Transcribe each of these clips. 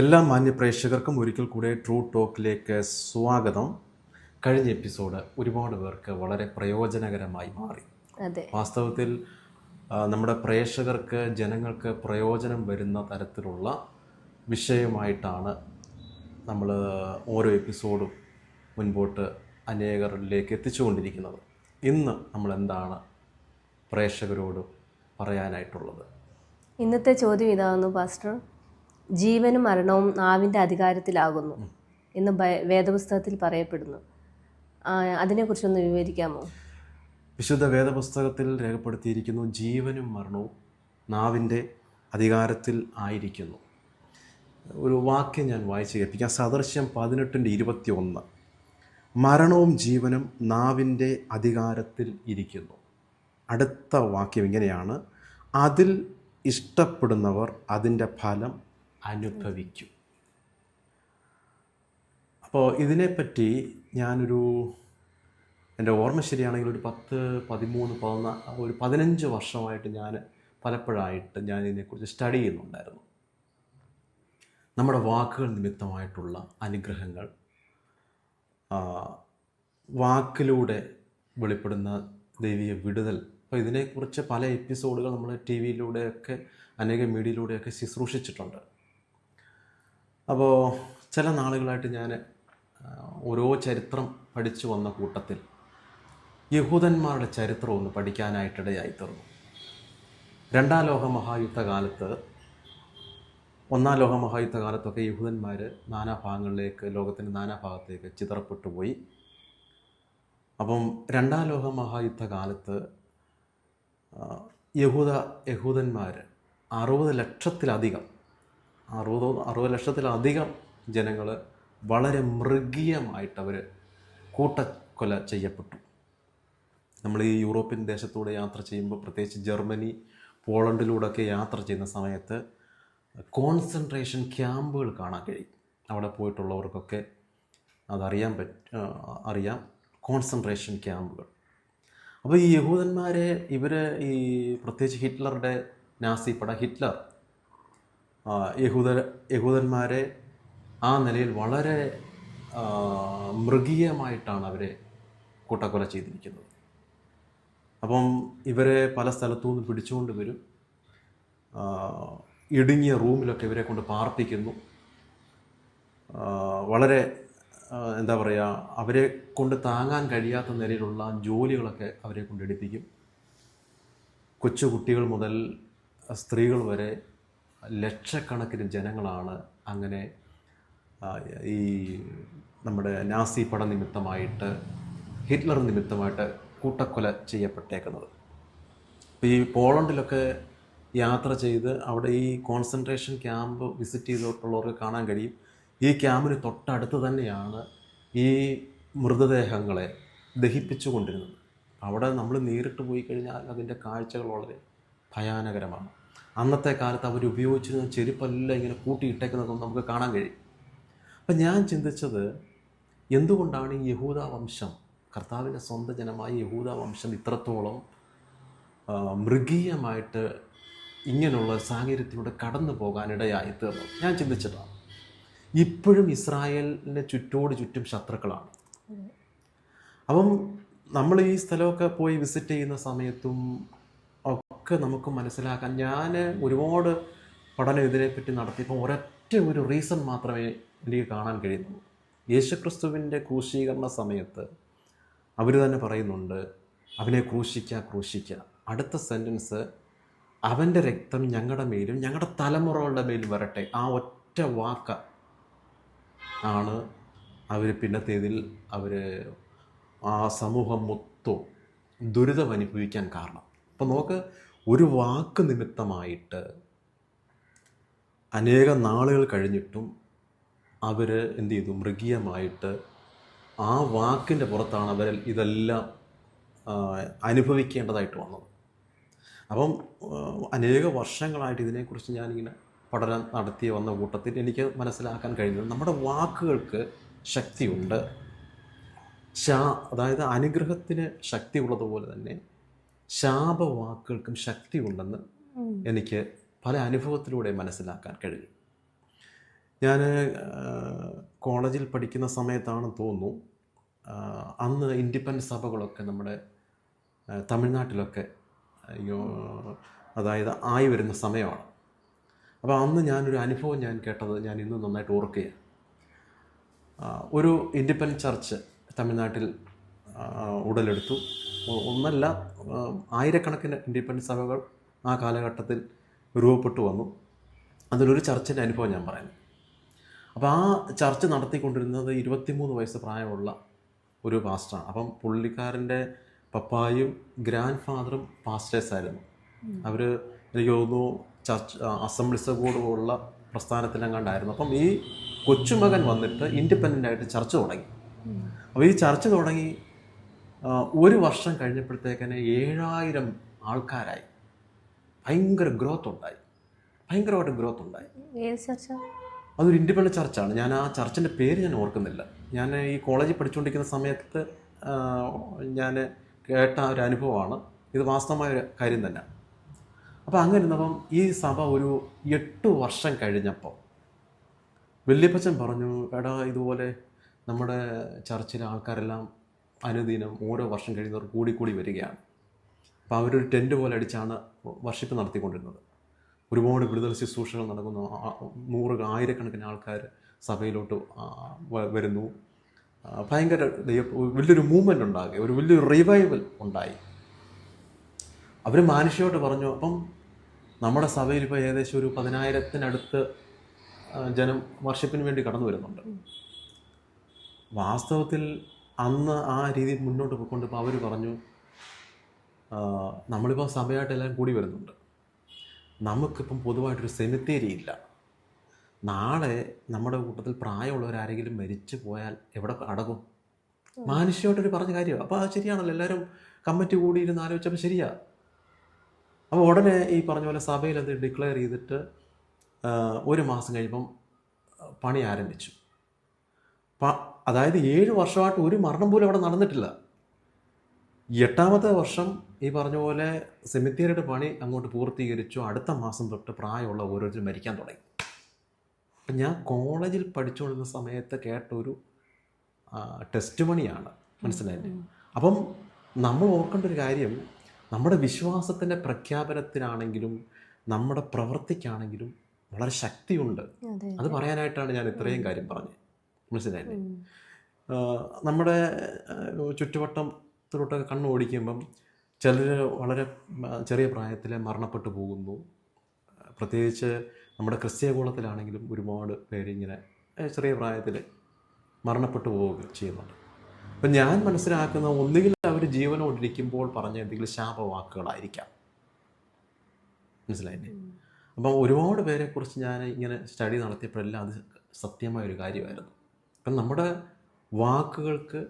എല്ലാ മാന്യ പ്രേക്ഷകർക്കും ഒരിക്കൽ കൂടെ ട്രൂ ടോക്കിലേക്ക് സ്വാഗതം. കഴിഞ്ഞ എപ്പിസോഡ് ഒരുപാട് പേർക്ക് വളരെ പ്രയോജനകരമായി മാറി. വാസ്തവത്തിൽ നമ്മുടെ പ്രേക്ഷകർക്ക് ജനങ്ങൾക്ക് പ്രയോജനം വരുന്ന തരത്തിലുള്ള വിഷയമായിട്ടാണ് നമ്മൾ ഓരോ എപ്പിസോഡും മുൻപോട്ട് അനേകരിലേക്ക് എത്തിച്ചുകൊണ്ടിരിക്കുന്നത്. ഇന്ന് നമ്മൾ എന്താണ് പ്രേക്ഷകരോട് പറയാനായിട്ടുള്ളത്? ഇന്നത്തെ ചോദ്യം ഇതാകുന്നു പാസ്റ്റർ. ജീവനും മരണവും നാവിന്റെ അധികാരത്തിലാകുന്നു എന്ന് വേദപുസ്തകത്തിൽ പറയപ്പെടുന്നു. അതിനെക്കുറിച്ചൊന്ന് വിവരിക്കാമോ? വിശുദ്ധ വേദപുസ്തകത്തിൽ രേഖപ്പെടുത്തിയിരിക്കുന്നു ജീവനും മരണവും നാവിന്റെ അധികാരത്തിൽ ആയിരിക്കുന്നു. ഒരു വാക്യം ഞാൻ വായിച്ചു കേൾപ്പിക്കാം. സദൃശ്യം പതിനെട്ടിന്റെ ഇരുപത്തി ഒന്ന് മരണവും ജീവനും നാവിന്റെ അധികാരത്തിൽ ഇരിക്കുന്നു. അടുത്ത വാക്യം ഇങ്ങനെയാണ്. അതിൽ ഇഷ്ടപ്പെടുന്നവർ അതിന്റെ ഫലം അനുഭവിക്കും. അപ്പോൾ ഇതിനെപ്പറ്റി ഞാനൊരു എന്റെ ഓർമ്മ ശരിയാണെങ്കിൽ ഒരു പത്ത് പതിമൂന്ന് പതിനാ ഒരു പതിനഞ്ച് വർഷമായിട്ട് ഞാൻ പലപ്പോഴായിട്ട് ഞാൻ ഇതിനെക്കുറിച്ച് സ്റ്റഡി ചെയ്യുന്നുണ്ടായിരുന്നു. നമ്മുടെ വാക്കുകൾ നിമിത്തമായിട്ടുള്ള അനുഗ്രഹങ്ങൾ വാക്കിലൂടെ വെളിപ്പെടുന്ന ദൈവിക വിടുതൽ. അപ്പോൾ ഇതിനെക്കുറിച്ച് പല എപ്പിസോഡുകൾ നമ്മൾ ടി വിയിലൂടെയൊക്കെ അനേക മീഡിയയിലൂടെയൊക്കെ ശുശ്രൂഷിച്ചിട്ടുണ്ട്. അപ്പോൾ ചില നാളുകളായിട്ട് ഞാൻ ഓരോ ചരിത്രം പഠിച്ചു വന്ന കൂട്ടത്തിൽ യഹൂദന്മാരുടെ ചരിത്രം ഒന്ന് പഠിക്കാനായിട്ടിടയായി തീർന്നു. രണ്ടാം ലോക മഹായുദ്ധ കാലത്ത് ഒന്നാം ലോക മഹായുദ്ധ കാലത്തൊക്കെ യഹൂദന്മാർ നാനാഭാഗങ്ങളിലേക്ക് ലോകത്തിന്റെ നാനാഭാഗത്തേക്ക് ചിതറപ്പെട്ടു പോയി. അപ്പം രണ്ടാം ലോക മഹായുദ്ധ കാലത്ത് യഹൂദ യഹൂദന്മാർ അറുപത് ലക്ഷത്തിലധികം അറുപത് അറുപത് ലക്ഷത്തിലധികം ജനങ്ങൾ വളരെ മൃഗീയമായിട്ട് അവർ കൂട്ടക്കൊല ചെയ്യപ്പെട്ടു. നമ്മൾ ഈ യൂറോപ്യൻ ദേശത്തൂടെ യാത്ര ചെയ്യുമ്പോൾ പ്രത്യേകിച്ച് ജർമ്മനി പോളണ്ടിലൂടെയൊക്കെ യാത്ര ചെയ്യുന്ന സമയത്ത് കോൺസെൻട്രേഷൻ ക്യാമ്പുകൾ കാണാൻ കഴിയും. അവിടെ പോയിട്ടുള്ളവർക്കൊക്കെ അതറിയാൻ പറ്റ അറിയാം കോൺസെൻട്രേഷൻ ക്യാമ്പുകൾ. അപ്പോൾ ഈ യഹൂദന്മാരെ ഇവർ ഈ പ്രത്യേകിച്ച് ഹിറ്റ്ലറുടെ നാസിപ്പട ഹിറ്റ്ലർ യഹൂദ യഹൂദന്മാരെ ആ നിലയിൽ വളരെ മൃഗീയമായിട്ടാണ് അവരെ കൂട്ടക്കൊല ചെയ്തിരിക്കുന്നത്. അപ്പം ഇവരെ പല സ്ഥലത്തു നിന്ന് പിടിച്ചുകൊണ്ട് വരും. ഇടുങ്ങിയ റൂമിലൊക്കെ ഇവരെ കൊണ്ട് പാർപ്പിക്കുന്നു. വളരെ എന്താ പറയുക അവരെ കൊണ്ട് താങ്ങാൻ കഴിയാത്ത നിലയിലുള്ള ജോലികളൊക്കെ അവരെ കൊണ്ട് എടുപ്പിക്കും. കൊച്ചു കുട്ടികൾ മുതൽ സ്ത്രീകൾ വരെ ലക്ഷക്കണക്കിന് ജനങ്ങളാണ് അങ്ങനെ ഈ നമ്മുടെ നാസി പട നിമിത്തമായിട്ട് ഹിറ്റ്ലർ നിമിത്തമായിട്ട് കൂട്ടക്കൊല ചെയ്യപ്പെട്ടേക്കുന്നത്. ഇപ്പോൾ ഈ പോളണ്ടിലൊക്കെ യാത്ര ചെയ്ത് അവിടെ ഈ കോൺസെൻട്രേഷൻ ക്യാമ്പ് വിസിറ്റ് ചെയ്തിട്ടുള്ളവർക്ക് കാണാൻ കഴിയും. ഈ ക്യാമ്പിന് തൊട്ടടുത്ത് തന്നെയാണ് ഈ മൃതദേഹങ്ങളെ ദഹിപ്പിച്ചു കൊണ്ടിരുന്നത് അവിടെ നമ്മൾ നേരിട്ട് പോയി കഴിഞ്ഞാൽ അതിന്റെ കാഴ്ചകൾ വളരെ ഭയാനകരമാണ്. അന്നത്തെ കാലത്ത് അവർ ഉപയോഗിച്ചിരുന്ന ചെരുപ്പെല്ലാം ഇങ്ങനെ കൂട്ടിയിട്ടേക്കുന്നതൊന്നും നമുക്ക് കാണാൻ കഴിയും. അപ്പം ഞാൻ ചിന്തിച്ചത് എന്തുകൊണ്ടാണ് ഈ യഹൂദ വംശം കർത്താവിന്റെ സ്വന്തം ജനമായ യഹൂദ വംശം ഇത്രത്തോളം മൃഗീയമായിട്ട് ഇങ്ങനെയുള്ള സാഹചര്യത്തിലൂടെ കടന്നു പോകാനിടയായി തീർന്നു ഞാൻ ചിന്തിച്ചിട്ടാണ് ഇപ്പോഴും ഇസ്രായേലിന്റെ ചുറ്റോട് ചുറ്റും ശത്രുക്കളാണ്. അപ്പം നമ്മൾ ഈ സ്ഥലമൊക്കെ പോയി വിസിറ്റ് ചെയ്യുന്ന സമയത്തും ഒക്കെ നമുക്ക് മനസ്സിലാക്കാൻ ഞാൻ ഒരുപാട് പഠനം ഇതിനെപ്പറ്റി നടത്തിയപ്പോൾ ഒരൊറ്റ ഒരു റീസൺ മാത്രമേ എനിക്ക് കാണാൻ കഴിയുന്നുള്ളൂ. യേശുക്രിസ്തുവിന്റെ ക്രൂശീകരണ സമയത്ത് അവർ തന്നെ പറയുന്നുണ്ട് അവനെ ക്രൂശിക്കുക ക്രൂശിക്കുക അടുത്ത സെന്റൻസ് അവന്റെ രക്തം ഞങ്ങളുടെ മേലും ഞങ്ങളുടെ തലമുറകളുടെ മേലും വരട്ടെ. ആ ഒറ്റ വാക്ക ആണ് അവർ പിന്നത്തേതിൽ അവർ ആ സമൂഹം മൊത്തം ദുരിതം അനുഭവിക്കാൻ കാരണം. അപ്പം നോക്ക് ഒരു വാക്ക് നിമിത്തമായിട്ട് അനേക നാളുകൾ കഴിഞ്ഞിട്ടും അവർ എന്ത് ചെയ്തു? മൃഗീയമായിട്ട് ആ വാക്കിന്റെ പുറത്താണ് അവർ ഇതെല്ലാം അനുഭവിക്കേണ്ടതായിട്ട് വന്നത്. അപ്പം അനേക വർഷങ്ങളായിട്ട് ഇതിനെക്കുറിച്ച് ഞാനിങ്ങനെ പഠനം നടത്തി വന്ന കൂട്ടത്തിൽ എനിക്ക് മനസ്സിലാക്കാൻ കഴിഞ്ഞത് നമ്മുടെ വാക്കുകൾക്ക് ശക്തിയുണ്ട്. ശാ അതായത് അനുഗ്രഹത്തിന് ശക്തി ഉള്ളതുപോലെ തന്നെ ശാപവാക്കുകൾക്കും ശക്തിയുണ്ടെന്ന് എനിക്ക് പല അനുഭവത്തിലൂടെ മനസ്സിലാക്കാൻ കഴിയും. ഞാൻ കോളേജിൽ പഠിക്കുന്ന സമയത്താണെന്ന് തോന്നുന്നു അന്ന് ഇൻഡിപെൻഡൻസ് സഭകളൊക്കെ നമ്മുടെ തമിഴ്നാട്ടിലൊക്കെ അതായത് ആയി വരുന്ന സമയമാണ്. അപ്പോൾ അന്ന് ഞാനൊരു അനുഭവം ഞാൻ കേട്ടത് ഞാൻ ഇന്ന് നന്നായിട്ട് ഓർക്കുകയാണ്. ഒരു ഇൻഡിപെൻഡന്റ് ചർച്ച് തമിഴ്നാട്ടിൽ ഉടലെടുത്തു. ഒന്നല്ല ആയിരക്കണക്കിന് ഇൻഡിപെൻഡൻസ് സഭകൾ ആ കാലഘട്ടത്തിൽ രൂപപ്പെട്ടു വന്നു. അതിലൊരു ചർച്ചിന്റെ അനുഭവം ഞാൻ പറയുന്നു. അപ്പോൾ ആ ചർച്ച് നടത്തിക്കൊണ്ടിരുന്നത് ഇരുപത്തിമൂന്ന് വയസ്സ് പ്രായമുള്ള ഒരു പാസ്റ്ററാണ്. അപ്പം പുള്ളിക്കാരന്റെ പപ്പായും ഗ്രാൻഡ് ഫാദറും പാസ്റ്റേഴ്സായിരുന്നു അവർ എനിക്ക് തോന്നുന്നു ചർച്ച് അസംബ്ലിസ് ബോർഡ് പോലുള്ള പ്രസ്ഥാനത്തിലെങ്ങാണ്ടായിരുന്നു. അപ്പം ഈ കൊച്ചുമകൻ വന്നിട്ട് ഇൻഡിപെൻഡന്റ് ആയിട്ട് ചർച്ച് തുടങ്ങി. അപ്പോൾ ഈ ചർച്ച് തുടങ്ങി ഒരു വർഷം കഴിഞ്ഞപ്പോഴത്തേക്കിന് ഏഴായിരം ആൾക്കാരായി. ഭയങ്കര ഗ്രോത്ത് ഉണ്ടായി. ഭയങ്കരമായിട്ട് ഗ്രോത്ത് ഉണ്ടായി. അതൊരു ഇൻഡിപെൻഡന്റ് ചർച്ചാണ്. ഞാൻ ആ ചർച്ചിന്റെ പേര് ഞാൻ ഓർക്കുന്നില്ല. ഞാൻ ഈ കോളേജിൽ പഠിച്ചുകൊണ്ടിരിക്കുന്ന സമയത്ത് ഞാൻ കേട്ട ഒരു അനുഭവമാണ്. ഇത് വാസ്തവമായ ഒരു കാര്യം തന്നെ. അപ്പോൾ അങ്ങനെ ഇരുന്നപ്പം ഈ സഭ ഒരു എട്ട് വർഷം കഴിഞ്ഞപ്പോൾ വല്യപ്പച്ചൻ പറഞ്ഞു എടാ ഇതുപോലെ നമ്മുടെ ചർച്ചിലെ ആൾക്കാരെല്ലാം അനുദിനം ഓരോ വർഷം കഴിയുന്നവർ കൂടിക്കൂടി വരികയാണ്. അപ്പോൾ അവരൊരു ടെന്റ് പോലെ അടിച്ചാണ് വർഷിപ്പ് നടത്തിക്കൊണ്ടിരുന്നത്. ഒരുപാട് വിടുതൽ ശുശ്രൂഷകൾ നടക്കുന്നു. നൂറ് ആയിരക്കണക്കിന് ആൾക്കാർ സഭയിലോട്ട് വരുന്നു. ഭയങ്കര വലിയൊരു മൂവ്മെന്റ് ഉണ്ടാകുക ഒരു വലിയൊരു റിവൈവൽ ഉണ്ടായി. അവർ മാനുഷ്യമായിട്ട് പറഞ്ഞു അപ്പം നമ്മുടെ സഭയിൽ ഇപ്പോൾ ഏകദേശം ഒരു പതിനായിരത്തിനടുത്ത് ജനം വർഷിപ്പിന് വേണ്ടി കടന്നു വരുന്നുണ്ട്. വാസ്തവത്തിൽ അന്ന് ആ രീതിയിൽ മുന്നോട്ട് പോയിക്കൊണ്ടിപ്പോൾ അവർ പറഞ്ഞു നമ്മളിപ്പോൾ സഭയായിട്ട് എല്ലാം കൂടി വരുന്നുണ്ട്. നമുക്കിപ്പം പൊതുവായിട്ടൊരു സെമിത്തേരി ഇല്ല. നാളെ നമ്മുടെ കൂട്ടത്തിൽ പ്രായമുള്ളവരാരെങ്കിലും മരിച്ചു പോയാൽ എവിടെ അടങ്ങും? മാനുഷ്യമായിട്ടൊരു പറഞ്ഞ കാര്യമാണ് അപ്പോൾ അത് ശരിയാണല്ലോ. എല്ലാവരും കമ്മിറ്റി കൂടിയിരുന്ന് ആലോചിച്ചപ്പോൾ ശരിയാ. അപ്പോൾ ഉടനെ ഈ പറഞ്ഞ പോലെ സഭയിൽ അത് ഡിക്ലെയർ ചെയ്തിട്ട് ഒരു മാസം കഴിയുമ്പം പണി ആരംഭിച്ചു. അതായത് ഏഴ് വർഷമായിട്ട് ഒരു മരണം പോലും അവിടെ നടന്നിട്ടില്ല. എട്ടാമത്തെ വർഷം ഈ പറഞ്ഞ പോലെ സെമിത്തേരിയുടെ പണി അങ്ങോട്ട് പൂർത്തീകരിച്ചു. അടുത്ത മാസം തൊട്ട് പ്രായമുള്ള ഓരോരുത്തരും മരിക്കാൻ തുടങ്ങി. അപ്പം ഞാൻ കോളേജിൽ പഠിച്ചുകൊണ്ടിരുന്ന സമയത്ത് കേട്ടൊരു ടെസ്റ്റ് മണിയാണ് മനസ്സിലായില്ലേ? അപ്പം നമ്മൾ ഓർക്കേണ്ട ഒരു കാര്യം നമ്മുടെ വിശ്വാസത്തിന്റെ പ്രഖ്യാപനത്തിനാണെങ്കിലും നമ്മുടെ പ്രവൃത്തിക്കാണെങ്കിലും വളരെ ശക്തിയുണ്ട്. അത് പറയാനായിട്ടാണ് ഞാൻ ഇത്രയും കാര്യം പറഞ്ഞത്. മനസ്സിലായില്ലേ? നമ്മുടെ ചുറ്റുവട്ടത്തിലോട്ടൊക്കെ കണ്ണ് ഓടിക്കുമ്പം ചിലർ വളരെ ചെറിയ പ്രായത്തിൽ മരണപ്പെട്ടു പോകുന്നു. പ്രത്യേകിച്ച് നമ്മുടെ ക്രിസ്ത്യകൂളത്തിലാണെങ്കിലും ഒരുപാട് പേര് ഇങ്ങനെ ചെറിയ പ്രായത്തിൽ മരണപ്പെട്ടു പോവുക ചെയ്യുന്നുണ്ട്. അപ്പം ഞാൻ മനസ്സിലാക്കുന്ന ഒന്നുകിൽ അവർ ജീവനോടിരിക്കുമ്പോൾ പറഞ്ഞ എന്തെങ്കിലും ശാപവാക്കുകളായിരിക്കാം. മനസ്സിലായില്ലേ? അപ്പം ഒരുപാട് പേരെക്കുറിച്ച് ഞാൻ ഇങ്ങനെ സ്റ്റഡി നടത്തിയപ്പോഴെല്ലാം അത് സത്യമായ ഒരു കാര്യമായിരുന്നു. അപ്പം നമ്മുടെ വാക്കുകൾക്ക്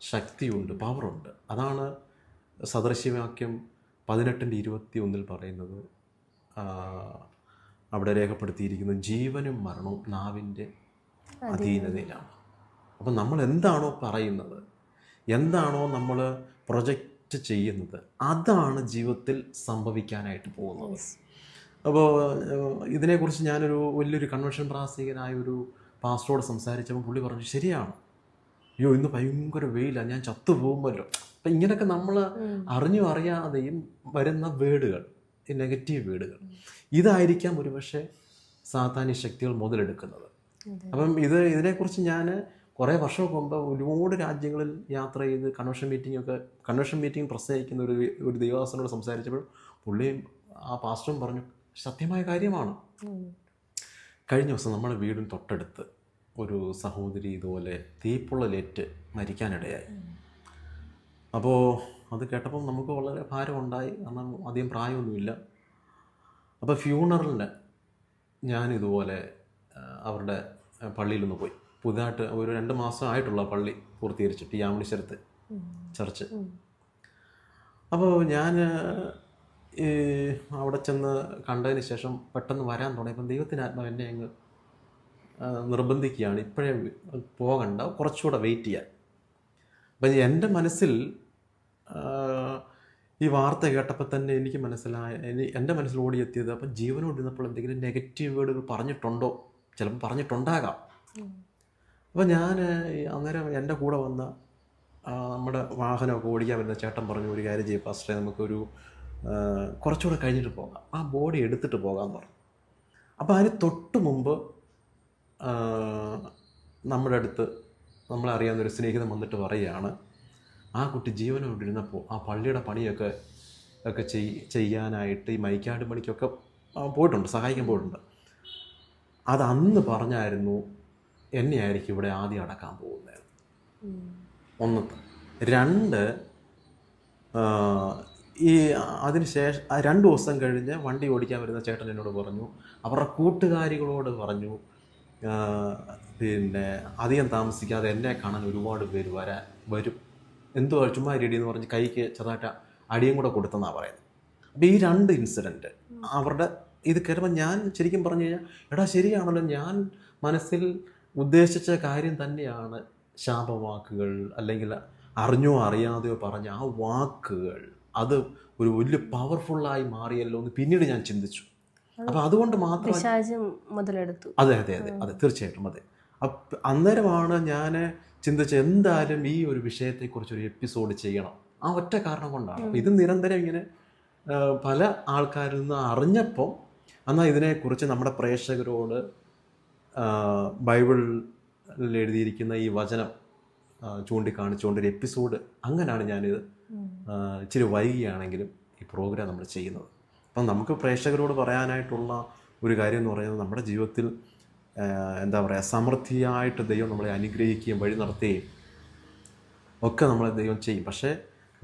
ശക്തിയുണ്ട് പവറുണ്ട് അതാണ് സദൃശ്യവാക്യം പതിനെട്ടിന്റെ ഇരുപത്തി ഒന്നിൽ പറയുന്നത് അവിടെ രേഖപ്പെടുത്തിയിരിക്കുന്നത് ജീവനും മരണവും നാവിന്റെ അധീനതയിലാണ്. അപ്പം നമ്മൾ എന്താണോ പറയുന്നത് എന്താണോ നമ്മൾ പ്രൊജക്റ്റ് ചെയ്യുന്നത് അതാണ് ജീവിതത്തിൽ സംഭവിക്കാനായിട്ട് പോകുന്നത്. അപ്പോൾ ഇതിനെക്കുറിച്ച് ഞാനൊരു വലിയൊരു കൺവെൻഷൻ പ്രാസംഗികനായ ഒരു പാസ്റ്ററോട് സംസാരിച്ചപ്പോൾ പുള്ളി പറഞ്ഞു ശരിയാണ്. അയ്യോ ഇന്ന് ഭയങ്കര വെയിലാണ് ഞാൻ ചത്തു പോകുമല്ലോ അപ്പം ഇങ്ങനെയൊക്കെ നമ്മൾ അറിഞ്ഞു അറിയാതെയും വരുന്ന വേടുകൾ ഈ നെഗറ്റീവ് വേടുകൾ ഇതായിരിക്കാം ഒരുപക്ഷെ സാധാന്യ ശക്തികൾ മുതലെടുക്കുന്നത്. അപ്പം ഇത് ഇതിനെക്കുറിച്ച് ഞാൻ കുറേ വർഷം മുമ്പ് ഒരുപാട് രാജ്യങ്ങളിൽ യാത്ര ചെയ്ത് കൺവെൻഷൻ മീറ്റിംഗ് ഒക്കെ കൺവെൻഷൻ മീറ്റിംഗ് പ്രസംഗിക്കുന്ന ഒരു ഒരു ദൈവദാസനോട് സംസാരിച്ചപ്പോൾ പുള്ളിയും ആ പാസ്റ്ററും പറഞ്ഞു സത്യമായ കാര്യമാണ്. കഴിഞ്ഞ ദിവസം നമ്മുടെ വീടും തൊട്ടടുത്ത് ഒരു സഹോദരി ഇതുപോലെ തീപ്പൊള്ളലേറ്റ് മരിക്കാനിടയായി. അപ്പോൾ അത് കേട്ടപ്പം നമുക്ക് വളരെ ഭാരമുണ്ടായി. കാരണം അധികം പ്രായമൊന്നുമില്ല. അപ്പോൾ ഫ്യൂണറലിന് ഞാനിതുപോലെ അവരുടെ പള്ളിയിലൊന്ന് പോയി. പുതുതായിട്ട് ഒരു രണ്ട് മാസം ആയിട്ടുള്ള പള്ളി പൂർത്തീകരിച്ചിട്ട് ഈ ആമണിശ്വരത്ത് ചർച്ച്. അപ്പോൾ ഞാൻ അവിടെ ചെന്ന് കണ്ടതിന് ശേഷം പെട്ടെന്ന് വരാൻ തുടങ്ങിയപ്പം ദൈവത്തിന്റെ ആത്മാവ് എന്നെ അങ്ങ് നിർബന്ധിക്കുകയാണ്. ഇപ്പോഴേ പോകണ്ട. കുറച്ചുകൂടെ വെയിറ്റ് ചെയ്യാൻ. അപ്പം എന്റെ മനസ്സിൽ ഈ വാർത്ത കേട്ടപ്പോൾ തന്നെ എനിക്ക് മനസ്സിലായ എന്റെ മനസ്സിൽ ഓടിയെത്തിയത് അപ്പം ജീവനോടിരുന്നപ്പോൾ എന്തെങ്കിലും നെഗറ്റീവ് വേർഡുകൾ പറഞ്ഞിട്ടുണ്ടോ? ചിലപ്പോൾ പറഞ്ഞിട്ടുണ്ടാകാം. അപ്പോൾ ഞാൻ അന്നേരം എന്റെ കൂടെ വന്ന നമ്മുടെ വാഹനമൊക്കെ ഓടിക്കാൻ വരുന്ന ചേട്ടൻ പറഞ്ഞു ഒരു കാര്യം ചെയ്യും ഫസ്റ്റേ നമുക്കൊരു കുറച്ചുകൂടെ കഴിഞ്ഞിട്ട് പോകാം. ആ ബോഡി എടുത്തിട്ട് പോകാമെന്ന് പറഞ്ഞു. അപ്പോൾ അതിന് തൊട്ട് മുമ്പ് നമ്മുടെ അടുത്ത് നമ്മളെ അറിയാവുന്ന ഒരു സ്നേഹിതൻ വന്നിട്ട് പറയുകയാണ് ആ കുട്ടി ജീവനോട് ഇരുന്നപ്പോൾ ആ പള്ളിയുടെ പണിയൊക്കെ ഒക്കെ ചെയ് ചെയ്യാനായിട്ട് ഈ മൈക്കാട് പണിക്കൊക്കെ പോയിട്ടുണ്ട് സഹായിക്കാൻ പോയിട്ടുണ്ട്. അത് അന്ന് പറഞ്ഞായിരുന്നു എന്നെയായിരിക്കും ഇവിടെ ആദ്യം അടക്കാൻ പോകുന്നത്. ഒന്ന് രണ്ട് ഈ അതിന് ശേഷം രണ്ട് ദിവസം കഴിഞ്ഞ് വണ്ടി ഓടിക്കാൻ വരുന്ന ചേട്ടൻ എന്നോട് പറഞ്ഞു. അവരുടെ കൂട്ടുകാരികളോട് പറഞ്ഞു പിന്നെ അധികം താമസിക്കാതെ എന്നെ കാണാൻ ഒരുപാട് പേര് വരാൻ വരും. എന്തോ ചുമ്മാ രീതി എന്ന് പറഞ്ഞ് കൈക്ക് ചെറുതായിട്ട് അടിയും കൂടെ കൊടുത്തെന്നാണ് പറയുന്നത്. അപ്പോൾ ഈ രണ്ട് ഇൻസിഡന്റ് അവരുടെ ഇത് കയറുമ്പോൾ ഞാൻ ശരിക്കും പറഞ്ഞു കഴിഞ്ഞാൽ എടാ ശരിയാണല്ലോ ഞാൻ മനസ്സിൽ ഉദ്ദേശിച്ച കാര്യം തന്നെയാണ് ശാപവാക്കുകൾ അല്ലെങ്കിൽ അറിഞ്ഞോ അറിയാതെയോ പറഞ്ഞ ആ വാക്കുകൾ. അത് ഒരു വലിയ പവർഫുള്ളായി മാറിയല്ലോ എന്ന് പിന്നീട് ഞാൻ ചിന്തിച്ചു. അപ്പോൾ അതുകൊണ്ട് മാത്രം മുതലെടുത്തു. അതെ അതെ അതെ അതെ തീർച്ചയായിട്ടും അതെ. അപ്പ അന്നേരമാണ് ഞാൻ ചിന്തിച്ച എന്തായാലും ഈ ഒരു വിഷയത്തെക്കുറിച്ച് ഒരു എപ്പിസോഡ് ചെയ്യണം. ആ ഒറ്റ കാരണം കൊണ്ടാണ്. അപ്പോൾ ഇത് നിരന്തരം ഇങ്ങനെ പല ആൾക്കാരിൽ നിന്ന് അറിഞ്ഞപ്പോൾ എന്നാൽ ഇതിനെക്കുറിച്ച് നമ്മുടെ പ്രേക്ഷകരോട് ബൈബിളിൽ എഴുതിയിരിക്കുന്ന ഈ വചനം ചൂണ്ടിക്കാണിച്ചുകൊണ്ടൊരു ചൂണ്ടിക്കാണിച്ചുകൊണ്ട് ഒരു എപ്പിസോഡ് അങ്ങനെയാണ് ഞാനിത് ഇച്ചിരി വൈകിയാണെങ്കിലും ഈ പ്രോഗ്രാം നമ്മൾ ചെയ്യുന്നത്. അപ്പം നമുക്ക് പ്രേക്ഷകരോട് പറയാനായിട്ടുള്ള ഒരു കാര്യം എന്ന് പറയുന്നത് നമ്മുടെ ജീവിതത്തിൽ എന്താ പറയുക സമൃദ്ധിയായിട്ട് ദൈവം നമ്മളെ അനുഗ്രഹിക്കുകയും വഴി നടത്തുകയും ഒക്കെ നമ്മളെ ദൈവം ചെയ്യും. പക്ഷേ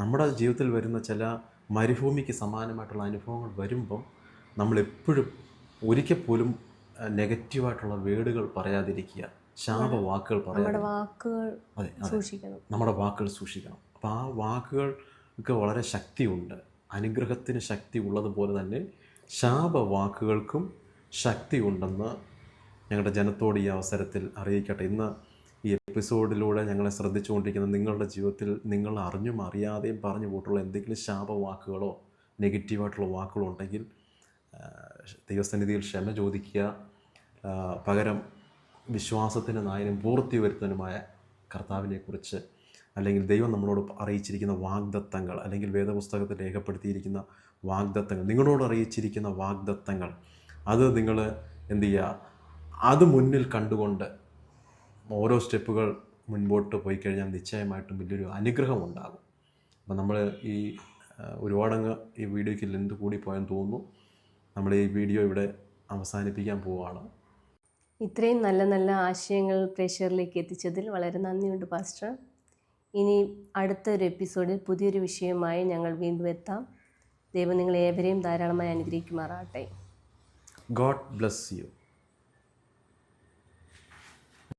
നമ്മുടെ ജീവിതത്തിൽ വരുന്ന ചില മരുഭൂമിക്ക് സമാനമായിട്ടുള്ള അനുഭവങ്ങൾ വരുമ്പം നമ്മളെപ്പോഴും ഒരിക്കൽ പോലും നെഗറ്റീവായിട്ടുള്ള വേർഡുകൾ പറയാതിരിക്കുക ശാപവാക്കുകൾ വാക്കുകൾ സൂക്ഷിക്കണം. നമ്മുടെ വാക്കുകൾ സൂക്ഷിക്കണം. അപ്പോൾ ആ വാക്കുകൾക്ക് വളരെ ശക്തിയുണ്ട്. അനുഗ്രഹത്തിന് ശക്തി ഉള്ളതുപോലെ തന്നെ ശാപവാക്കുകൾക്കും ശക്തിയുണ്ടെന്ന് ഞങ്ങളുടെ ജനത്തോട് ഈ അവസരത്തിൽ അറിയിക്കട്ടെ. ഇന്ന് ഈ എപ്പിസോഡിലൂടെ ഞങ്ങളെ ശ്രദ്ധിച്ചുകൊണ്ടിരിക്കുന്ന നിങ്ങളുടെ ജീവിതത്തിൽ നിങ്ങൾ അറിഞ്ഞും അറിയാതെയും പറഞ്ഞു പോയിട്ടുള്ള എന്തെങ്കിലും ശാപവാക്കുകളോ നെഗറ്റീവായിട്ടുള്ള വാക്കുകളോ ഉണ്ടെങ്കിൽ ദൈവസന്നിധിയിൽ ക്ഷമ ചോദിക്കുക. പകരം വിശ്വാസത്തിന് നായനും പൂർത്തി വരുത്തനുമായ കർത്താവിനെക്കുറിച്ച് അല്ലെങ്കിൽ ദൈവം നമ്മളോട് അറിയിച്ചിരിക്കുന്ന വാഗ്ദത്തങ്ങൾ അല്ലെങ്കിൽ വേദപുസ്തകത്തിൽ രേഖപ്പെടുത്തിയിരിക്കുന്ന വാഗ്ദത്തങ്ങൾ നിങ്ങളോട് അറിയിച്ചിരിക്കുന്ന വാഗ്ദത്തങ്ങൾ അത് നിങ്ങൾ എന്ത് ചെയ്യുക? അത് മുന്നിൽ കണ്ടുകൊണ്ട് ഓരോ സ്റ്റെപ്പുകൾ മുൻപോട്ട് പോയി കഴിഞ്ഞാൽ നിശ്ചയമായിട്ടും വലിയൊരു അനുഗ്രഹം ഉണ്ടാകും. അപ്പം നമ്മൾ ഈ ഒരുപാടങ്ങ് ഈ വീഡിയോയ്ക്ക് ലെന്ത് കൂടി പോയെന്ന് തോന്നുന്നു. നമ്മൾ ഈ വീഡിയോ ഇവിടെ അവസാനിപ്പിക്കാൻ പോവുകയാണ് ഇത്രയും നല്ല നല്ല ആശയങ്ങൾ പ്രേക്ഷകരിലേക്ക് എത്തിച്ചതിൽ വളരെ നന്ദിയുണ്ട് പാസ്റ്റർ. ഇനി അടുത്തൊരു എപ്പിസോഡിൽ പുതിയൊരു വിഷയവുമായി ഞങ്ങൾ വീണ്ടും എത്താം. ദൈവം നിങ്ങളെ ഏവരെയും ധാരാളമായി അനുഗ്രഹിക്കുമാറാട്ടെ ഗോഡ് ബ്ലസ് യു